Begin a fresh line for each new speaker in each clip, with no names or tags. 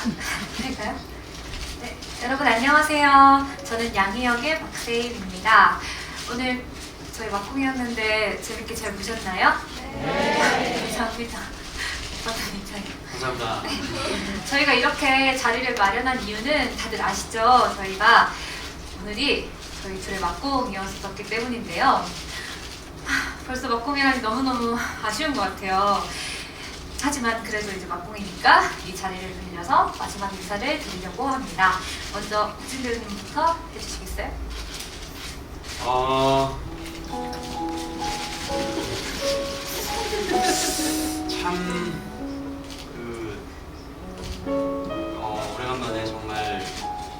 할까요? 네, 여러분 안녕하세요. 저는 양희역의 박세임입니다. 오늘 저희 막공이었는데 재밌게 잘 보셨나요? 네. 감사합니다.
감사합니다.
저희가 이렇게 자리를 마련한 이유는 다들 아시죠? 저희가 오늘이 저희 둘의 막공이었었기 때문인데요. 하, 벌써 막공이라니 너무너무 아쉬운 것 같아요. 하지만 그래도 이제 막공이니까 이 자리를 빌려서 마지막 인사를 드리려고 합니다. 먼저 우진 배우님부터 해주시겠어요?
어... 참... 그... 어, 오래간만에 정말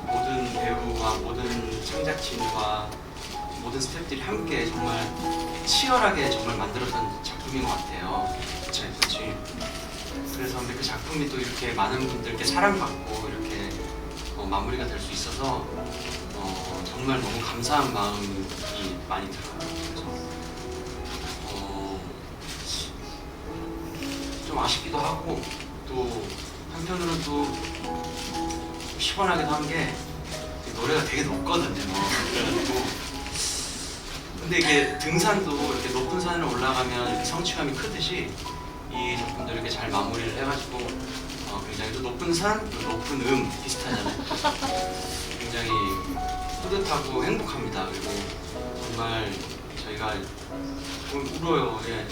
모든 배우와 모든 창작진과 모든 스태프들이 함께 정말 치열하게 정말 만들었던 작품인 것 같아요. 그치, 그래서 그 작품이 또 이렇게 많은 분들께 사랑받고 이렇게 어, 마무리가 될 수 있어서 어, 정말 너무 감사한 마음이 많이 들어요. 그래서 어, 좀 아쉽기도 하고 또 한편으로는 또 시원하기도 한 게 노래가 되게 높거든요. 그래가지고 근데 이게 등산도 이렇게 높은 산을 올라가면 성취감이 크듯이 이 작품도 이렇게 잘 마무리를 해가지고 어, 굉장히 또 높은 산, 또 높은 음 비슷하잖아요. 굉장히 뿌듯하고 행복합니다. 그리고 정말 저희가 좀 울어요. 예.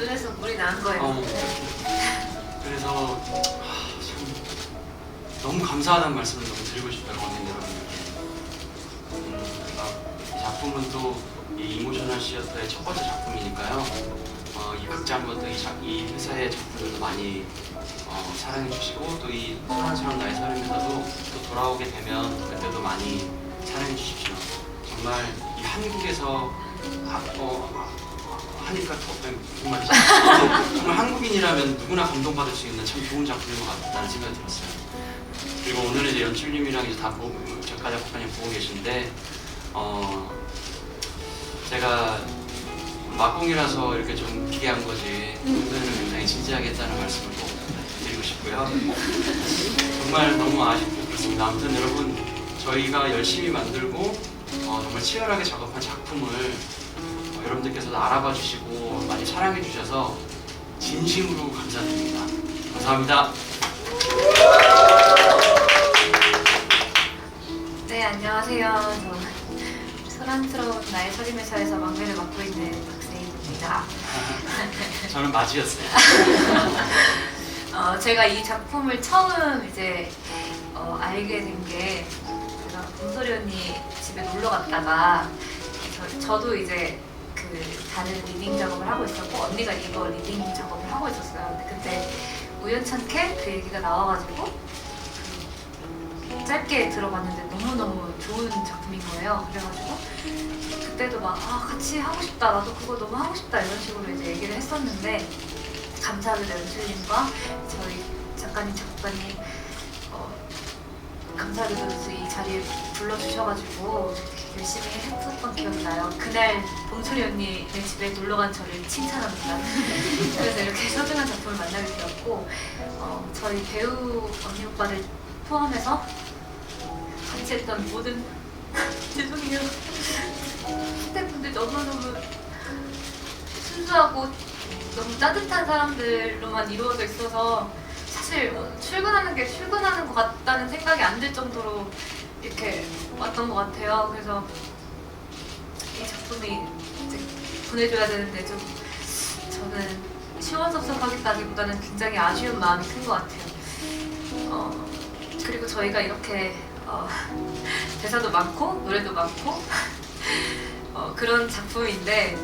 눈에서 물이 나는 거예요.
어, 그래서 하, 참 너무 감사하다는 말씀을 너무 드리고 싶어요, 관객 여러분들께. 음, 아, 이 작품은 또 이 이모셔널 시어터의 첫 번째 작품이니까요. 어, 이 극장과 또이 이 회사의 작품들도 많이 어, 사랑해 주시고 또이 소란스러운 나의 삶에서도 또 돌아오게 되면 그때도 많이 사랑해 주십시오. 정말 이 한국에서 하, 어, 하니까 더 정말 정말 한국인이라면 누구나 감동받을 수 있는 참 좋은 작품인 것 같다는 생각이 들었어요. 그리고 오늘은 이제 연출님이랑 이제 다 보고 작가 작가님 보고 계신데 어 제가 막공이라서 이렇게 좀 기괴한 거지 오늘은 굉장히 진지하게 했다는 말씀을 꼭 드리고 싶고요. 정말 너무 아쉽고 그렇습니다. 아무튼 여러분 저희가 열심히 만들고 어, 정말 치열하게 작업한 작품을 어, 여러분들께서도 알아봐 주시고 많이 사랑해 주셔서 진심으로 감사드립니다. 감사합니다.
네, 안녕하세요. 저 소란스러운 나의 서림회사에서 막내를 맡고 있는 박세희입니다.
저는 맞이였어요.
어, 제가 이 작품을 처음 이제 어, 알게 된 게 제가 금소리 언니 집에 놀러 갔다가 저, 저도 이제 그 다른 리딩 작업을 하고 있었고 언니가 이거 리딩 작업을 하고 있었어요. 근데 그때 우연찮게 그 얘기가 나와가지고 그 짧게 들어봤는데 너무너무 좋은 작품인 거예요. 그래가지고 그때도 막 아, 같이 하고 싶다 나도 그거 너무 하고 싶다 이런 식으로 이제 얘기를 했었는데 감사하게도 연출님과 저희 작가님 작가님 어, 감사하게도 이 자리에 불러주셔가지고 열심히 했었던 기억이 나요. 그날 봉철이 언니네 집에 놀러 간 저를 칭찬합니다. 그래서 이렇게 소중한 작품을 만나게 되었고 어, 저희 배우 언니 오빠들 포함해서 같이 했던 모든 죄송해요 스태프분들 너무너무 순수하고 너무 따뜻한 사람들로만 이루어져 있어서 사실 어, 출근하는 게 출근하는 것 같다는 생각이 안 들 정도로 이렇게 왔던 것 같아요. 그래서 이 작품이 이제 보내줘야 되는데 좀 저는 시원섭섭하겠다기보다는 굉장히 아쉬운 마음이 큰 것 같아요. 어, 그리고 저희가 이렇게 어, 대사도 많고 노래도 많고 어, 그런 작품인데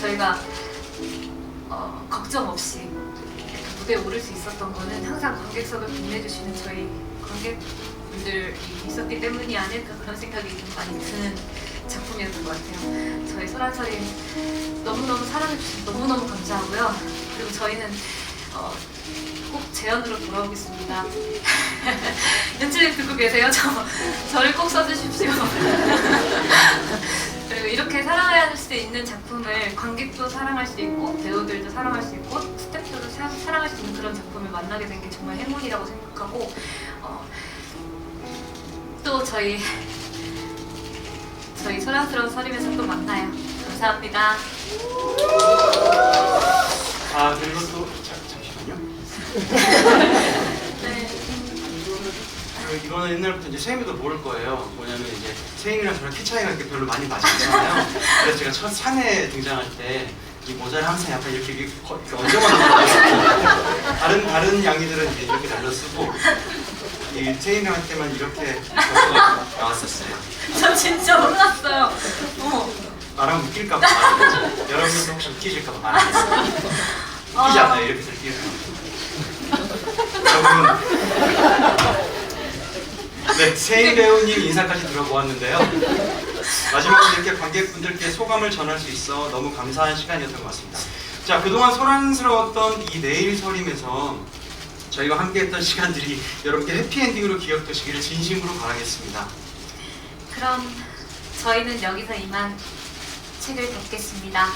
저희가 어, 걱정 없이 무대에 오를 수 있었던 거는 항상 관객석을 빛내주시는 저희 관객분들이 있었기 때문이 아닐까 그런 생각이 좀 많이 드는 작품이었던 것 같아요. 저희 소란서림 너무너무 사랑해주셔서 너무너무 감사하고요. 그리고 저희는 어, 꼭 재연으로 돌아오겠습니다. 연출님 듣고 계세요? 저, 저를 꼭 써주십시오. 그리고 이렇게 사랑할 수 있는 작품을 관객도 사랑할 수 있고 배우들도 사랑할 수 있고 스태프들도 사, 사랑할 수 있는 그런 작품을 만나게 된 게 정말 행운이라고 생각하고 어, 또 저희 저희 소란스러운 서림에서 또 만나요. 감사합니다.
아 그리고 또. 그 이거는 옛날부터 이제 세임이도 모를 거예요. 뭐냐면 이제 세임이랑 저랑 키 차이가 이렇게 별로 많이 나지 않잖아요. 그래서 제가 첫 산에 등장할 때 이 모자를 항상 약간 이렇게, 이렇게 거- 이렇게 얹어만 놓고 다른 다른 양이들은 이제 이렇게 날려 쓰고 이 세임이한테만 이렇게 얹어서 나왔었어요.
저 진짜 몰랐어요. 어머.
말하면 웃길까 봐 말하겠죠. 여러분도 혹시 웃기실까 봐 말하겠어요. 웃기지 않아요 이렇게 들기는. 여러분. 네, 세인 배우님 인사까지 들어보았는데요. 마지막으로 이렇게 관객분들께 소감을 전할 수 있어 너무 감사한 시간이었던 것 같습니다. 자, 그동안 소란스러웠던 이 내일 서림에서 저희가 함께했던 시간들이 여러분께 해피엔딩으로 기억되시기를 진심으로 바라겠습니다.
그럼 저희는 여기서 이만 책을 닫겠습니다.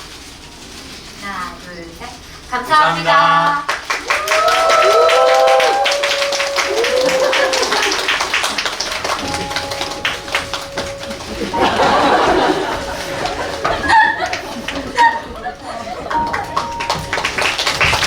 하나, 둘, 셋. 감사합니다.
감사합니다.